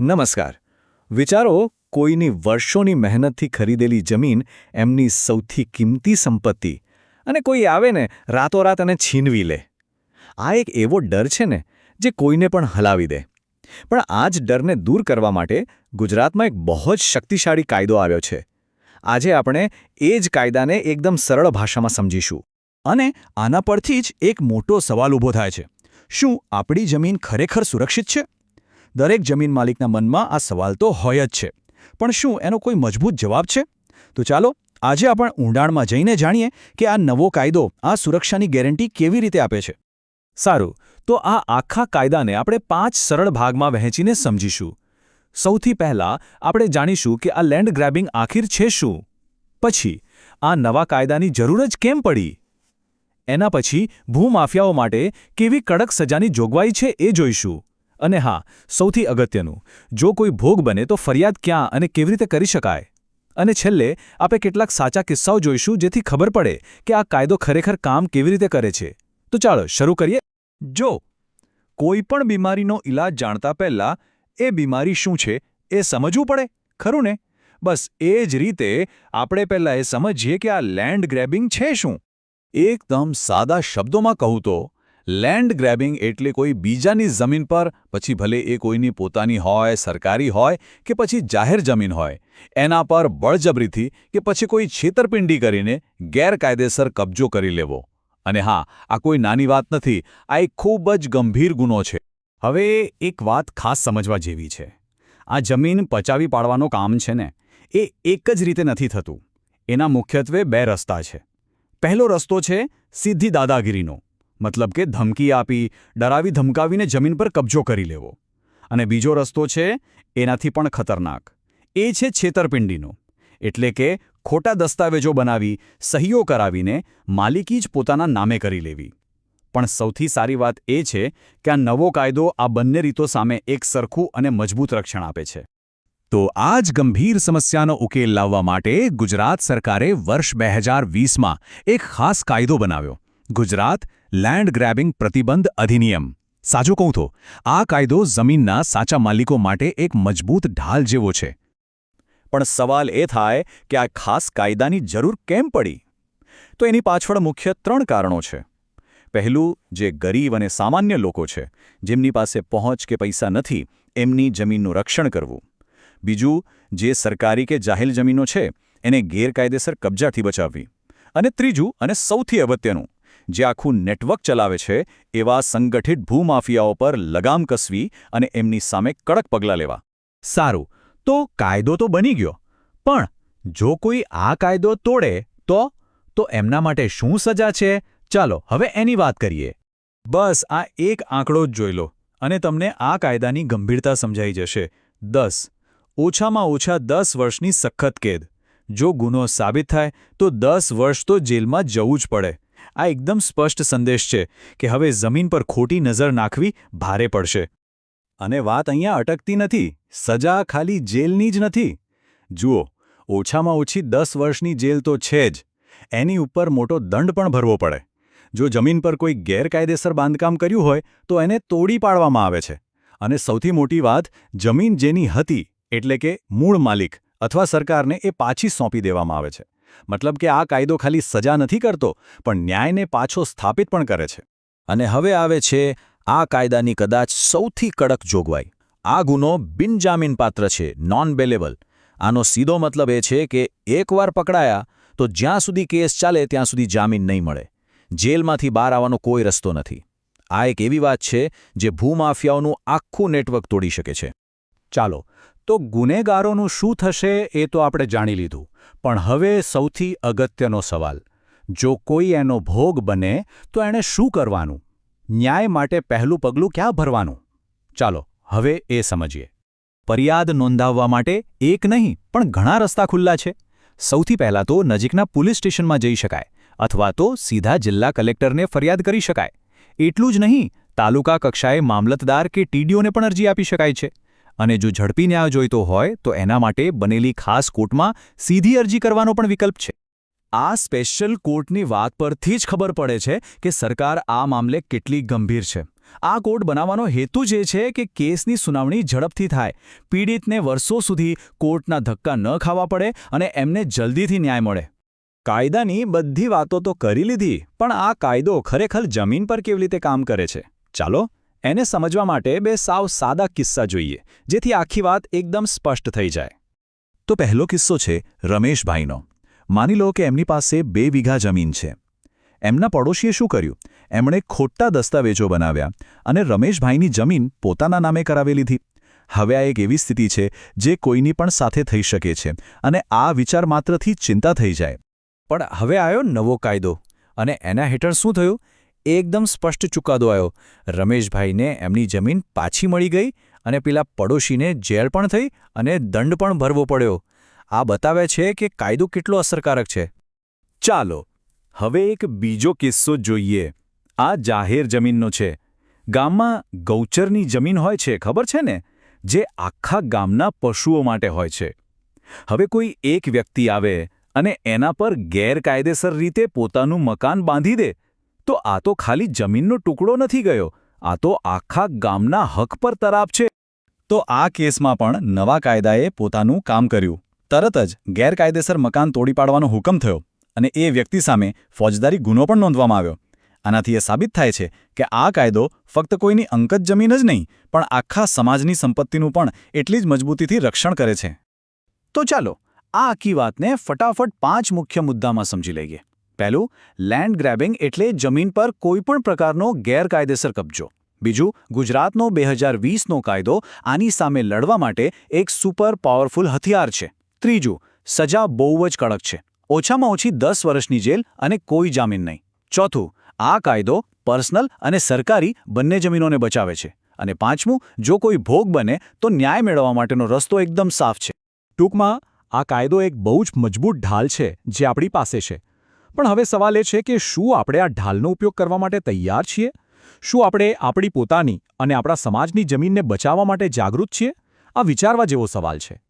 નમસ્કાર. વિચારો, કોઈની વર્ષોની મહેનતથી ખરીદેલી જમીન એમની સૌથી કિંમતી સંપત્તિ અને કોઈ આવે ને, રાતોરાત એને છીનવી લે. આ એક એવો ડર છે ને, જે કોઈને પણ હલાવી દે. પણ આ જ ડરને દૂર કરવા માટે ગુજરાતમાં એક બહુ જ શક્તિશાળી કાયદો આવ્યો છે. આજે આપણે એ જ કાયદાને એકદમ સરળ ભાષામાં સમજીશું. અને આના પરથી જ એક મોટો સવાલ ઊભો થાય છે. શું આપણી જમીન ખરેખર સુરક્ષિત છે? દરેક જમીન માલિકના મનમાં આ સવાલ તો હોય જ છે. પણ શું એનો કોઈ મજબૂત જવાબ છે? તો ચાલો, આજે આપણે ઊંડાણમાં જઈને જાણીએ કે આ નવો કાયદો આ સુરક્ષાની ગેરંટી કેવી રીતે આપે છે. સારું, તો આ આખા કાયદાને આપણે પાંચ સરળ ભાગમાં વહેંચીને સમજીશું. સૌથી પહેલા આપણે જાણીશું કે આ લેન્ડ ગ્રેબિંગ આખિર છે શું. પછી, આ નવા કાયદાની જરૂર જ કેમ પડી? એના પછી ભૂમાફિયાઓ માટે કેવી કડક સજાની જોગવાઈ છે એ જોઈશું. અને હા, સૌથી અગત્યનું, જો કોઈ ભોગ બને તો ફરિયાદ ક્યાં અને કેવી રીતે કરી શકાય? અને છેલ્લે આપણે કેટલાક સાચા કિસ્સાઓ જોઈશું જેથી ખબર પડે કે આ કાયદો ખરેખર કામ કેવી રીતે કરે છે. તો ચાલો, શરૂ કરીએ. જો, કોઈ પણ બીમારીનો ઈલાજ જાણતા પહેલાં, એ બીમારી શું છે, એ સમજવું પડે, ખરું ને? બસ એ જ રીતે આપણે પહેલાં એ સમજીએ કે આ લેન્ડ ગ્રેબિંગ છે શું. એકદમ સાદા શબ્દોમાં કહું તો લેન્ડ ગ્રેબિંગ એટલે કોઈ બીજાની જમીન પર, પછી ભલે એ કોઈની પોતાની હોય, સરકારી હોય, કે પછી જાહેર જમીન હોય. એના પર બળજબરીથી કે પછી કોઈ છેતરપિંડી કરીને ગેરકાયદેસર કબજો કરી લેવો. અને હા, આ કોઈ નાની વાત નથી, આ એક ખૂબ જ ગંભીર ગુનો છે. હવે એક વાત ખાસ સમજવા જેવી છે. આ જમીન પચાવી પાડવાનું કામ છે ને, એ એક જ રીતે નથી થતું. એના મુખ્યત્વે બે રસ્તા છે. પહેલો રસ્તો છે સીધી દાદાગીરીનો. મતલબ કે ધમકી આપી, ડરાવી ધમકાવીને જમીન પર કબજો કરી લેવો. અને બીજો રસ્તો છે, એનાથી પણ ખતરનાક. એ છે છેતરપિંડીનો. એટલે કે ખોટા દસ્તાવેજો બનાવી, સહીઓ કરાવીને માલિકી જ પોતાના નામે કરી લેવી. પણ સૌથી સારી વાત એ છે કે આ નવો કાયદો આ બંને રીતો સામે એક સરખું અને મજબૂત રક્ષણ આપે છે. તો આ જ ગંભીર સમસ્યાનો ઉકેલ લાવવા માટે ગુજરાત સરકારે વર્ષ બે હજાર વીસમાં એક ખાસ કાયદો બનાવ્યો. ગુજરાત લેન્ડ ગ્રેબિંગ પ્રતિબંધ અધિનિયમ. સાચું કહું તો, આ કાયદો જમીનના સાચા માલિકો માટે એક મજબૂત ઢાલ જેવો છે. પણ સવાલ એ થાય કે આ ખાસ કાયદાની જરૂર કેમ પડી? તો એની પાછળ મુખ્ય ત્રણ કારણો છે. પહેલું, જે ગરીબ અને સામાન્ય લોકો છે, જેમની પાસે પહોંચ કે પૈસા નથી, એમની જમીનનું રક્ષણ કરવું. બીજું, જે સરકારી કે જાહેર જમીનો છે, એને ગેરકાયદેસર કબજાથી બચાવવી. અને ત્રીજું અને સૌથી અગત્યનું જે આખું નેટવર્ક ચલાવે છે, એવા સંગઠિત ભૂમાફિયાઓ પર લગામ કસવી અને એમની સામે કડક પગલાં લેવા. સારું, તો કાયદો તો બની ગયો, પણ જો કોઈ આ કાયદો તોડે, તો? તો એમના માટે શું સજા છે? ચાલો, હવે એની વાત કરીએ. બસ, આ એક આંકડો જ જોઈ લો, અને તમને આ કાયદાની ગંભીરતા સમજાઈ જશે. દસ, ઓછામાં ઓછા દસ વર્ષની સખત કેદ. જો ગુનો સાબિત થાય, તો દસ વર્ષ તો જેલમાં જવું જ પડે. આ એકદમ સ્પષ્ટ સંદેશ છે કે હવે જમીન પર ખોટી નજર નાખવી ભારે પડશે. અને વાત અહીંયા અટકતી નથી, સજા ખાલી જેલની જ નથી. જુઓ, ઓછામાં ઓછી દસ વર્ષની જેલ તો છે જ. એની ઉપર મોટો દંડ પણ ભરવો પડે. જો જમીન પર કોઈ ગેરકાયદેસર બાંધકામ કર્યું હોય, તો એને તોડી પાડવામાં આવે છે. અને સૌથી મોટી વાત, જમીન જેની હતી, એટલે કે મૂળ માલિક, અથવા સરકારને એ પાછી સોંપી દેવામાં આવે છે. મતલબ કે આ કાયદો ખાલી સજા નથી કરતો, પણ ન્યાયને પાછો સ્થાપિત પણ કરે છે. અને હવે આવે છે આ કાયદાની કદાચ સૌથી કડક જોગવાઈ. આ ગુનો બિનજામીનપાત્ર છે નોન બેલેબલ આનો સીધો મતલબ એ છે કે એકવાર પકડાયા, તો જ્યાં સુધી કેસ ચાલે ત્યાં સુધી જામીન નહીં મળે. જેલમાંથી બહાર આવવાનો કોઈ રસ્તો નથી. આ એક એવી વાત છે, જે ભૂમાફિયાઓનું આખું નેટવર્ક તોડી શકે છે. ચાલો તો ગુનેગારોનું શું થશે એ તો આપણે જાણી લીધું. પણ હવે સૌથી અગત્યનો સવાલ. જો કોઈ એનો ભોગ બને, તો એણે શું કરવાનું? ન્યાય માટે પહેલું પગલું ક્યાં ભરવાનું? ચાલો, હવે એ સમજીએ. ફરિયાદ નોંધાવવા માટે એક નહીં, પણ ઘણા રસ્તા ખુલ્લા છે. સૌથી પહેલાં તો નજીકના પોલીસ સ્ટેશનમાં જઈ શકાય, અથવા તો સીધા જિલ્લા કલેક્ટરને ફરિયાદ કરી શકાય. એટલું જ નહીં, તાલુકા કક્ષાએ મામલતદાર કે ટીડીઓને પણ અરજી આપી શકાય છે. અને જો ઝડપી ન્યાય જોઈતો હોય, તો એના માટે બનેલી ખાસ કોર્ટમાં સીધી અરજી કરવાનો પણ વિકલ્પ છે. આ સ્પેશિયલ કોર્ટની વાત પરથી જ ખબર પડે છે કે સરકાર આ મામલે કેટલી ગંભીર છે. આ કોર્ટ બનાવવાનો હેતુ જ એ છે કે કેસની સુનાવણી ઝડપથી થાય. પીડિતને વર્ષો સુધી કોર્ટના ધક્કા ન ખાવા પડે અને એમને જલ્દીથી ન્યાય મળે. કાયદાની બધી વાતો તો કરી લીધી, પણ આ કાયદો ખરેખર જમીન પર કેવી રીતે કામ કરે છે? ચાલો એને સમજવા માટે બે સાવ સાદા કિસ્સા જોઈએ, જેથી આખી વાત એકદમ સ્પષ્ટ થઈ જાય. તો પહેલો કિસ્સો છે રમેશભાઈનો. માની લો કે એમની પાસે બે વીઘા જમીન છે. એમના પડોશીએ શું કર્યું? એમણે ખોટા દસ્તાવેજો બનાવ્યા અને રમેશભાઈની જમીન પોતાના નામે કરાવી લીધી. હવે આ એક એવી સ્થિતિ છે જે કોઈની પણ સાથે થઈ શકે છે અને આ વિચાર માત્રથી ચિંતા થઈ જાય. પણ હવે આવ્યો નવો કાયદો અને એના હેઠળ શું થયું? એકદમ સ્પષ્ટ ચુકાદો આવ્યો રમેશભાઈને એમની જમીન પાછી મળી ગઈ અને પેલા પડોશીને જેલ પણ થઈ અને દંડ પણ ભરવો પડ્યો. આ બતાવે છે કે કાયદો કેટલો અસરકારક છે. ચાલો, હવે એક બીજો કિસ્સો જોઈએ. આ જાહેર જમીનનો છે. ગામમાં ગૌચરની જમીન હોય છે, ખબર છે ને? જે આખા ગામના પશુઓ માટે હોય છે. હવે કોઈ એક વ્યક્તિ આવે અને એના પર ગેરકાયદેસર રીતે પોતાનું મકાન બાંધી દે તો આ તો ખાલી જમીનનો ટુકડો નથી ગયો, આ તો આખા ગામના હક પર તરાપ છે. તો આ કેસમાં પણ નવા કાયદાએ પોતાનું કામ કર્યું. તરત જ ગેરકાયદેસર મકાન તોડી પાડવાનો હુકમ થયો અને એ વ્યક્તિ સામે ફોજદારી ગુનો પણ નોંધવામાં આવ્યો. આનાથી એ સાબિત થાય છે કે આ કાયદો ફક્ત કોઈની અંકત જમીન જ નહીં, પણ આખા સમાજની સંપત્તિનું પણ એટલી જ મજબૂતીથી રક્ષણ કરે છે. તો ચાલો આ આખી વાતને ફટાફટ પાંચ મુખ્ય મુદ્દામાં સમજી લઈએ. પહેલું લેન્ડ ગ્રેબિંગ એટલે જમીન પર કોઈપણ પ્રકારનો ગેરકાયદેસર કબજો. બીજું, ગુજરાતનો બે હજાર વીસનો કાયદો આની સામે લડવા માટે એક સુપર પાવરફુલ હથિયાર છે. ત્રીજું, સજા બહુ જ કડક છે. ઓછામાં ઓછી દસ વર્ષની જેલ અને કોઈ જામીન નહીં. ચોથું, આ કાયદો પર્સનલ અને સરકારી બંને જમીનોને બચાવે છે. અને પાંચમું, જો કોઈ ભોગ બને, તો ન્યાય મેળવવા માટેનો રસ્તો એકદમ સાફ છે. ટૂંકમાં, આ કાયદો એક બહુ જ મજબૂત ઢાલ છે જે આપણી પાસે છે. પણ હવે સવાલ એ છે કે શું આપણે આ ઢાલનો ઉપયોગ કરવા માટે તૈયાર છીએ? શું આપણે આપણી પોતાની અને આપણા સમાજની જમીનને બચાવવા માટે જાગૃત છીએ? આ વિચારવા જેવો સવાલ છે.